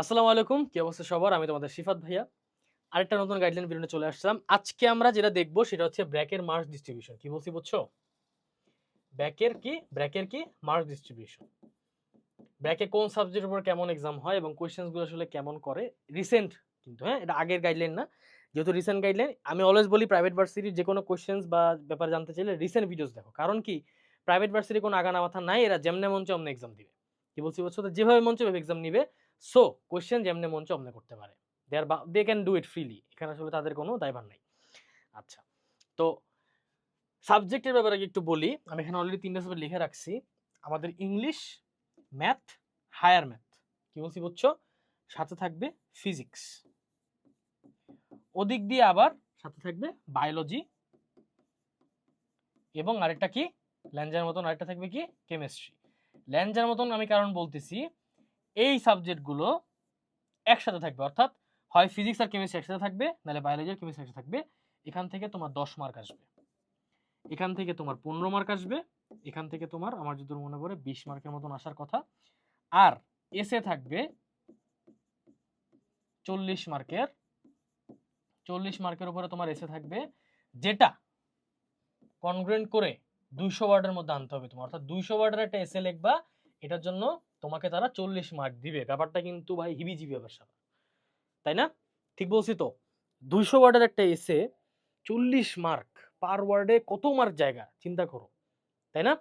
আসসালামু আলাইকুম, কি অবস্থা সবার? আমি তোমাদের শিফাত ভাইয়া। আরেকটা নতুন গাইডলাইন ভিডিও চলে আসলাম। আজকে আমরা যেটা দেখব সেটা হচ্ছে ব্র্যাকের মার্কস ডিস্ট্রিবিউশন কি বলছি বুঝছ? ব্র্যাকের কি? ব্র্যাকের কি? মার্কস ডিস্ট্রিবিউশন ব্র্যাকে কোন সাবজেক্টের উপর কেমন এক্সাম হয় এবং কোয়েশ্চেন্সগুলো আসলে কেমন করে? রিসেন্ট কিন্তু হ্যাঁ এটা আগের গাইডলাইন না। যেহেতু রিসেন্ট গাইডলাইন আমি অলওয়েজ বলি প্রাইভেট ভার্সিটির যে কোনো কোয়েশ্চেন্স বা ব্যাপার জানতে চাইলে রিসেন্ট ভিডিওস দেখো। কারণ কি? প্রাইভেট ভার্সিটির কোনো আগানা মাথা নাই, এরা যেমনে মঞ্চে অমনে এক্সাম দিবে। কি বলছি বলছো যেভাবে মঞ্চে এক্সাম নিবে। সো কোয়েশ্চেন যেমনি মঞ্চে অমনে করতে পারে। They are they can do it freely এখানে আসলে তাদের কোনো দায়ভার নাই। আচ্ছা তো সাবজেক্টের ব্যাপারে একটু বলি। আমি এখানে অলরেডি তিনটা সাবজেক্ট লিখে রাখছি। আমাদের ইংলিশ ম্যাথ হায়ার ম্যাথ কি বলছি বুঝছ? সাথে থাকবে ফিজিক্স ওদিক দিয়ে আবার সাথে থাকবে বায়োলজি এবং আরেকটা কি? ল্যাঞ্জার মতন আরেকটা থাকবে কি? কেমিস্ট্রি ল্যাঞ্জার মতন আমি কারণ বলতেছি এই সাবজেক্টগুলো একসাথে থাকবে। অর্থাৎ হয় ফিজিক্স আর কেমিস্ট্রি একসাথে থাকবে, নাহলে বায়োলজি আর কেমিস্ট্রি একসাথে থাকবে। এখান থেকে তোমার দশ মার্ক আসবে। এখান থেকে তোমার পনেরো মার্ক আসবে। এখান থেকে তোমার, আমার যদি মনে পড়ে, বিশ মার্কের মতন আসার কথা। আর এসে থাকবে চল্লিশ মার্কের চল্লিশ মার্কের উপরে তোমার এসে থাকবে যেটা কনগ্রেন্ট করে দুইশো ওয়ার্ডের মধ্যে আনতে হবে তোমার। অর্থাৎ দুইশো ওয়ার্ডের একটা এসে লিখবা, এটার জন্য তোমাকে তারা চল্লিশ মার্ক দিবে। ব্যাপারটা কিন্তু ভাই হিবিজিবি ব্যাপার তাই না? ঠিক বলছি তো? দুইশো ওয়ার্ডের একটা এসে চল্লিশ মার্ক পার ওয়ার্ডে কত মার্ক জায়গা? চিন্তা করো। তাই না?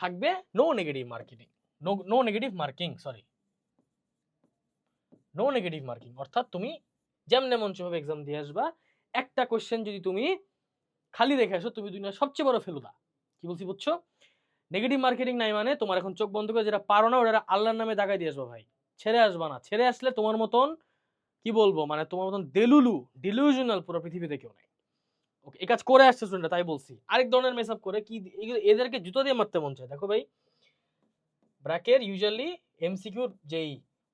থাকবে no negative marketing no no negative marking sorry no negative marking অর্থাৎ তুমি যেমনে মঞ্চভাবে এক্সাম দিয়ে আসবা, একটা কোয়েশ্চেন যদি তুমি খালি রেখে আসো, তুমি দুনিয়ার সবচেয়ে বড় ফেলুদা। কি বলছি বুঝছ? নেগেটিভ মার্কেটিং নাই মানে তোমার এখন চোখ বন্ধ করে যেটা পারো না ওটা আল্লাহর নামে দাগাই দিয়ে আসব ভাই। ছেড়ে আসবা না। ছেড়ে আসলে তোমার মতন, কি বলব মানে তোমার মতন দেলুলু ডিলিউশনাল পুরো পৃথিবীতে কেউ নাই। ওকে এই কাজ করে আসছে স্টুডেন্ট তাই বলছি। আরেক ধরনের মেসআপ করে, কি এদেরকে জুতো দিয়ে মারতে মন চায়। দেখো ভাই ব্র্যাকের ইউজুয়ালি এমসিকিউর যেই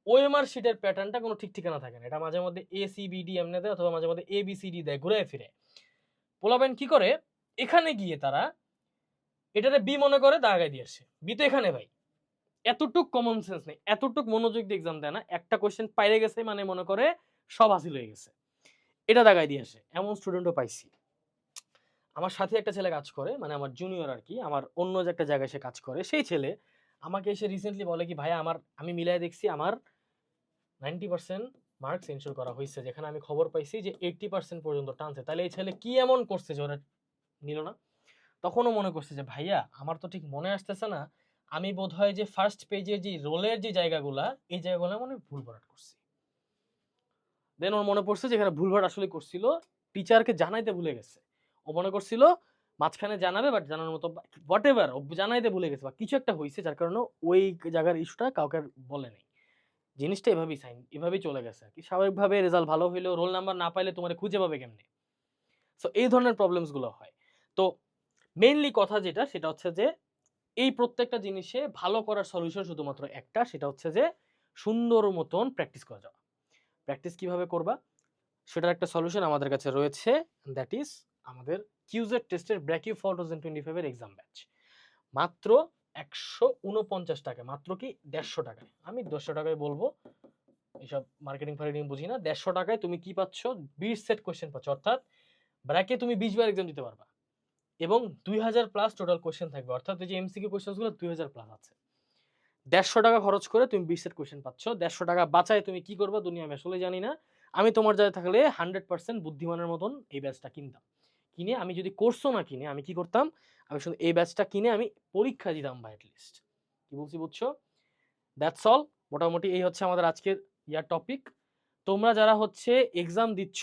ওএমআর শিটের প্যাটার্নটা কোনো ঠিক ঠিকানা থাকে না। এটা মাঝে মধ্যে এ সি বি ডি এমনি দেয়, অথবা মাঝে মধ্যে এ বি সি ডি দেয়, ঘুরে ফিরে। পোলাবেন কি করে, এখানে গিয়ে তারা এটাতে বি মনে করে দাগায় দিয়ে আসে। বি তো এখানে ভাই। এতটুক কমন সেন্স নেই। এতটুক মনোযোগ দিয়ে এক্সাম দেয় না। একটা কোয়েশ্চেন পাইরে গেছে মানে মনে করে সব হাসিল হয়ে গেছে। এটা দাগায় দিয়ে আসে। এমন স্টুডেন্টও পাইছি। আমার সাথে একটা ছেলে কাজ করে মানে আমার জুনিয়র আর কি। আমার অন্য যে একটা জায়গায় সে কাজ করে, সেই ছেলে আমাকে এসে রিসেন্টলি বলে কি, ভাই, আমার, আমি মিলাই দেখছি আমার নাইনটি পার্সেন্ট মার্কস এনশোর করা হয়েছে যেখানে আমি খবর পাইছি যে এইটটি পার্সেন্ট পর্যন্ত টানছে। তাহলে এই ছেলে কি এমন করছে যে ওরা নিল না? তখনও মনে করছে যে, ভাইয়া, আমার তো ঠিক মনে আসতেছে না। আমি বোধ হয় যে ফার্স্ট পেজে যে রোলের যে জায়গাগুলা, এই জায়গাগুলো মনে ভুল ভরাট করছি। দেন ওর মনে পড়ছে যে, এখানে ভুলভাট আসলে করছিল। টিচারকে জানাইতে ভুলে গেছে। ও মনে করছিল, মাঝখানে জানাবে বাট জানার মতো হোয়াট এভার ও জানাইতে ভুলে গেছে, বা কিছু একটা হয়েছে যার কারণে ওই জায়গার ইস্যুটা কাউকে বলে নাই। জিনিসটা এভাবেই সাইন এভাবেই চলে গেছে আর কি। স্বাভাবিকভাবে রেজাল্ট ভালো হইলেও রোল নাম্বার না পাইলে তোমার খুঁজে পাবে কেমনে? সো এই ধরনের প্রবলেমসগুলো হয়। তো মেইনলি কথা যেটা, সেটা হচ্ছে যে, এই প্রত্যেকটা জিনিসে ভালো করার সলিউশন শুধুমাত্র একটা, সেটা হচ্ছে যে, সুন্দর মতন প্র্যাকটিস করে যাওয়া। প্র্যাকটিস কীভাবে করবা? সেটার একটা সলিউশন আমাদের কাছে রয়েছে দ্যাট ইজ আমাদের কিউজের টেস্টের ব্র্যাকিউ ফোর থাউজেন্ড টোয়েন্টি ফাইভের এক্সাম ব্যাচ মাত্র একশো উনপঞ্চাশ টাকা মাত্র কি দেড়শো টাকায়। আমি দেড়শো টাকায় বলব, এইসব মার্কেটিং ফার্কেটিং বুঝি না, দেড়শো টাকায় তুমি কি পাচ্ছ? বিশ সেট কোয়েশ্চেন পাচ্ছ, অর্থাৎ ব্র্যাকে তুমি বিশ বার এক্সাম দিতে পারবা। এবং দুই হাজার প্লাস টোটাল কোয়েশ্চেন থাকবে। অর্থাৎ এই যে এমসিকিউ কোয়েশ্চেনগুলো দুই হাজার প্লাস আছে। দেড়শো টাকা খরচ করে তুমি বিশ সেট কোয়েশ্চেন পাচ্ছ। দেড়শো টাকা বাঁচায় তুমি কি করবা দুনিয়া আমি আসলে জানি না। আমি তোমার জায়গায় থাকলে হান্ড্রেড পার্সেন্ট বুদ্ধিমানের মতন এই ব্যাচটা কিনতাম। কিনে আমি যদি কোর্সও না কিনে, আমি কি করতাম? আমি শুধু এই ব্যাচটা কিনে আমি পরীক্ষা দিতাম বা লিস্ট কি বলছি বুঝছ? দ্যাটস অল মোটামুটি এই হচ্ছে আমাদের আজকের ইয়ার টপিক তোমরা যারা হচ্ছে এক্সাম দিচ্ছ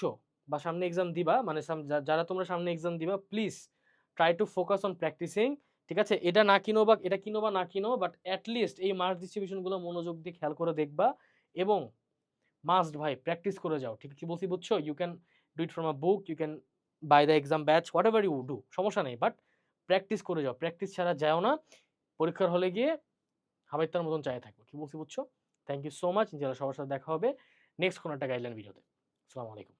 বা সামনে এক্সাম দিবা মানে যারা তোমরা সামনে এক্সাম দিবা please try to focus on practising ঠিক আছে? এটা না কিনো বা এটা কিনো বা না কিনো বাট অ্যাটলিস্ট এই মার্কস ডিস্ট্রিবিউশনগুলো মনোযোগ দিয়ে খেয়াল করে দেখবা এবং মাস্ট ভাই প্র্যাকটিস করে যাও। ঠিক কি বলছি বুঝছ? You can do it from a book you can buy the exam batch whatever you do সমস্যা নেই। বাট প্র্যাকটিস করে যাও। প্র্যাকটিস ছাড়া যাও না। পরীক্ষার হলে গিয়ে হাবাইতার মতন চাই থাকব কি বলছি বুঝছ? থ্যাংক ইউ সো মাচ ইনশাল্লাহ সবার সাথে দেখা হবে। নেক্সট কোনো একটা গাইডলাইন ভিডিওতে আসসালামু আলাইকুম।